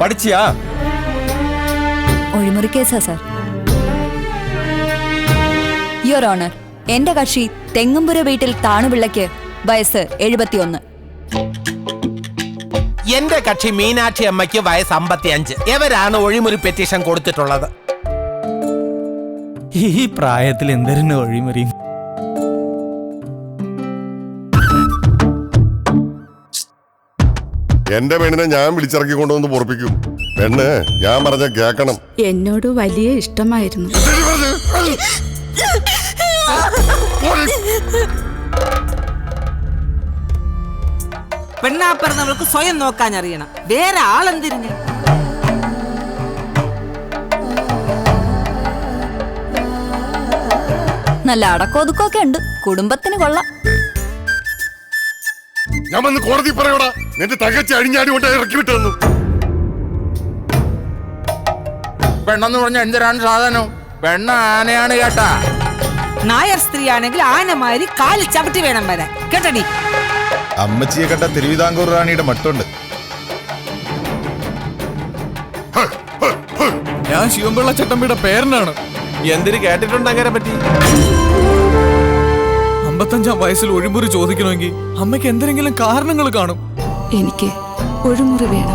പഠിച്ചിയാ? ഒഴിമുറി കേസാ sir. Your honour എന്റെ കക്ഷി തെങ്ങുംപുര വീട്ടിൽ താണുപിള്ളയ്ക്ക് വയസ്സ് എഴുപത്തിയൊന്ന്. എന്റെ കക്ഷി മീനാക്ഷി അമ്മയ്ക്ക് വയസ്സ് അമ്പത്തിയഞ്ച്. എവരാണ് ഒഴിമുറി പെറ്റീഷൻ കൊടുത്തിട്ടുള്ളത്? ഈ പ്രായത്തിൽ എന്തരുന്ന ഒഴിമറിയും എന്റെ പെണ്ണിനെ ഞാൻ വിളിച്ചിറക്കി കൊണ്ടുവന്ന് പൊറപ്പിക്കും. പെണ്ണ് ഞാൻ പറഞ്ഞ കേക്കണം. എന്നോട് വലിയ ഇഷ്ടമായിരുന്നു. പെണ്ണാപ്പിറന്നവൾക്ക് സ്വയം നോക്കാൻ അറിയണം. വേറെ ആളെന്തിരിഞ്ഞ് നല്ല അടക്കോതുക്കൊക്കെ ഉണ്ട്. കുടുംബത്തിന് കൊള്ളാം. ഞാൻ വന്ന് കോടതി പറയൂടാ. നിന്റെ തകച്ച അഴിഞ്ഞാടി കൊണ്ട് ഇറക്കി വിട്ടെന്നു പെണ്ണെന്ന് പറഞ്ഞ എന്തിനാണ് സാധനം? പെണ്ണ ആനയാണ് കേട്ടാ. നായർ സ്ത്രീയാണെങ്കിൽ ആനമാരി കാലിൽ ചവിട്ടി വേണം വരാൻ കേട്ടടി അമ്മച്ചിയെ കണ്ട തിരുവിതാംകൂർ റാണിയുടെ മട്ടുണ്ട്. ഞാൻ ശിവമ്പിള്ള ചട്ടമ്പിയുടെ പേരനാണ്. എന്തിന് കേട്ടിട്ടുണ്ട് അങ്ങനെ പറ്റി? അമ്പത്തഞ്ചാം വയസ്സിൽ ഒഴിമുറി ചോദിക്കണമെങ്കിൽ അമ്മയ്ക്ക് എന്തെങ്കിലും കാരണങ്ങൾ കാണും. എനിക്ക് ഒഴിമുറി വേണം.